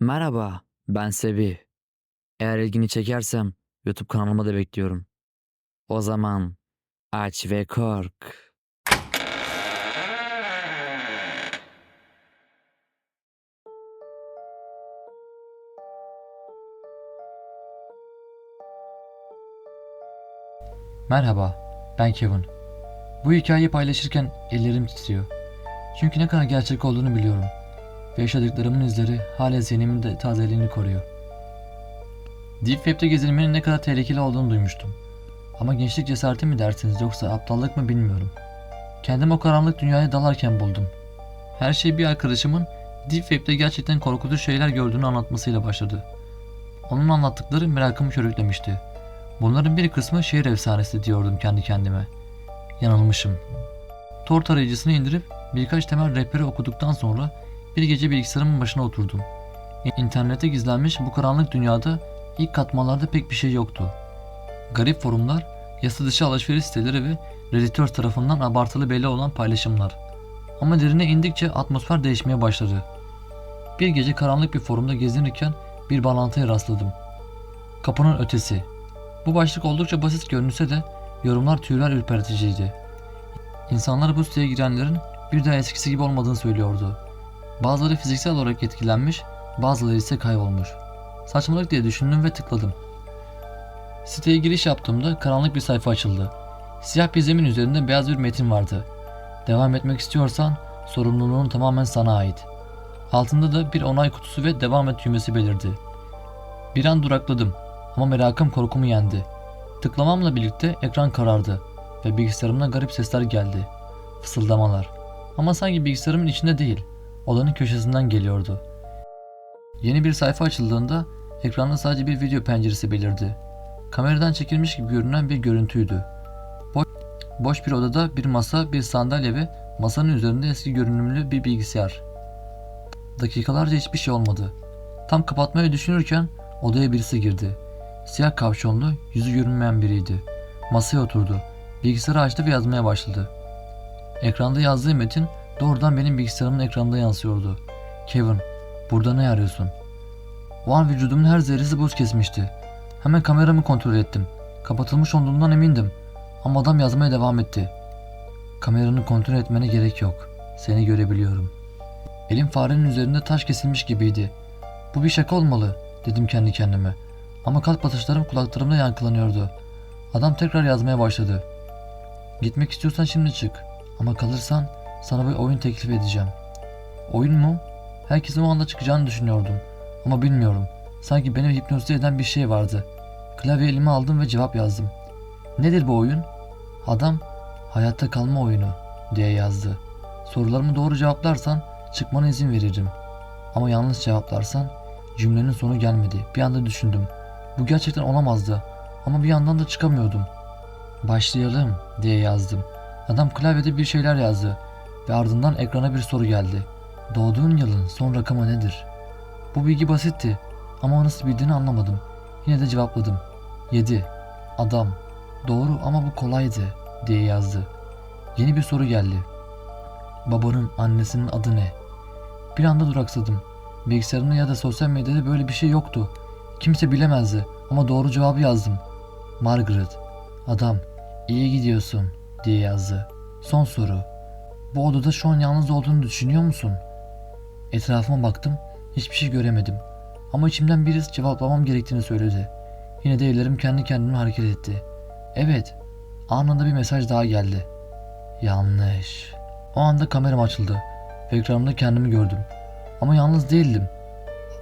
Merhaba, ben Sebi. Eğer ilgini çekersem YouTube kanalıma da bekliyorum. O zaman aç ve kork. Merhaba, ben Kevin. Bu hikayeyi paylaşırken ellerim titriyor. Çünkü ne kadar gerçek olduğunu biliyorum. Ve yaşadıklarımın izleri hala zihnimin de tazeliğini koruyor. Deep Web'de gezinmenin ne kadar tehlikeli olduğunu duymuştum. Ama gençlik cesareti mi dersiniz yoksa aptallık mı bilmiyorum. Kendimi o karanlık dünyaya dalarken buldum. Her şey bir arkadaşımın Deep Web'de gerçekten korkutucu şeyler gördüğünü anlatmasıyla başladı. Onun anlattıkları merakımı körüklemişti. Bunların bir kısmı şehir efsanesi diyordum kendi kendime. Yanılmışım. Tor tarayıcısını indirip birkaç temel rehberi okuduktan sonra bir gece bilgisayarımın başına oturdum. İnternete gizlenmiş bu karanlık dünyada ilk katmanlarda pek bir şey yoktu. Garip forumlar, yasa dışı alışveriş siteleri ve Redditör tarafından abartılı belli olan paylaşımlar. Ama derine indikçe atmosfer değişmeye başladı. Bir gece karanlık bir forumda gezinirken bir bağlantıya rastladım. Kapının ötesi. Bu başlık oldukça basit görünse de yorumlar tüyler ürperticiydi. İnsanlar bu siteye girenlerin bir daha eskisi gibi olmadığını söylüyordu. Bazıları fiziksel olarak etkilenmiş, bazıları ise kaybolmuş. Saçmalık diye düşündüm ve tıkladım. Siteye giriş yaptığımda karanlık bir sayfa açıldı. Siyah bir zemin üzerinde beyaz bir metin vardı. Devam etmek istiyorsan sorumluluğun tamamen sana ait. Altında da bir onay kutusu ve devam et düğmesi belirdi. Bir an durakladım ama merakım korkumu yendi. Tıklamamla birlikte ekran karardı ve bilgisayarımdan garip sesler geldi. Fısıldamalar. Ama sanki bilgisayarımın içinde değil, odanın köşesinden geliyordu. Yeni bir sayfa açıldığında ekranda sadece bir video penceresi belirdi. Kameradan çekilmiş gibi görünen bir görüntüydü. Boş, boş bir odada bir masa, bir sandalye ve masanın üzerinde eski görünümlü bir bilgisayar. Dakikalarca hiçbir şey olmadı. Tam kapatmayı düşünürken odaya birisi girdi. Siyah kapşonlu, yüzü görünmeyen biriydi. Masaya oturdu. Bilgisayarı açtı ve yazmaya başladı. Ekranda yazdığı metin doğrudan benim bilgisayarımın ekranında yansıyordu. Kevin, burada ne arıyorsun? O an vücudumun her zerresi buz kesmişti. Hemen kameramı kontrol ettim. Kapatılmış olduğundan emindim. Ama adam yazmaya devam etti. Kameranı kontrol etmene gerek yok. Seni görebiliyorum. Elim farenin üzerinde taş kesilmiş gibiydi. Bu bir şaka olmalı, dedim kendi kendime. Ama kalp atışlarım kulaklarımda yankılanıyordu. Adam tekrar yazmaya başladı. Gitmek istiyorsan şimdi çık. Ama kalırsan sana bir oyun teklif edeceğim. Oyun mu? Herkesin o anda çıkacağını düşünüyordum. Ama bilmiyorum. Sanki beni hipnotize eden bir şey vardı. Klavye elime aldım ve cevap yazdım. Nedir bu oyun? Adam hayatta kalma oyunu diye yazdı. Sorularımı doğru cevaplarsan çıkmana izin veririm. Ama yanlış cevaplarsan cümlenin sonu gelmedi. Bir anda düşündüm. Bu gerçekten olamazdı. Ama bir yandan da çıkamıyordum. Başlayalım diye yazdım. Adam klavyede bir şeyler yazdı ve ardından ekrana bir soru geldi. Doğduğun yılın son rakamı nedir? Bu bilgi basitti ama nasıl bildiğini anlamadım. Yine de cevapladım. 7. Adam. Doğru ama bu kolaydı diye yazdı. Yeni bir soru geldi. Babanın annesinin adı ne? Bir anda duraksadım. Bilgisayarımda ya da sosyal medyada böyle bir şey yoktu. Kimse bilemezdi ama doğru cevabı yazdım. Margaret. Adam. iyi gidiyorsun diye yazdı. Son soru. Bu odada şu an yalnız olduğunu düşünüyor musun? Etrafıma baktım. Hiçbir şey göremedim. Ama içimden birisi cevaplamam gerektiğini söyledi. Yine de ellerim kendi kendime hareket etti. Evet. Anında bir mesaj daha geldi. Yanlış. O anda kameram açıldı. Ve ekranımda kendimi gördüm. Ama yalnız değildim.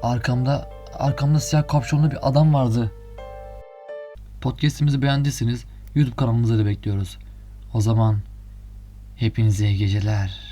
Arkamda, arkamda siyah kapşonlu bir adam vardı. Podcast'imizi beğendiyseniz YouTube kanalımıza da bekliyoruz. O zaman hepinize iyi geceler.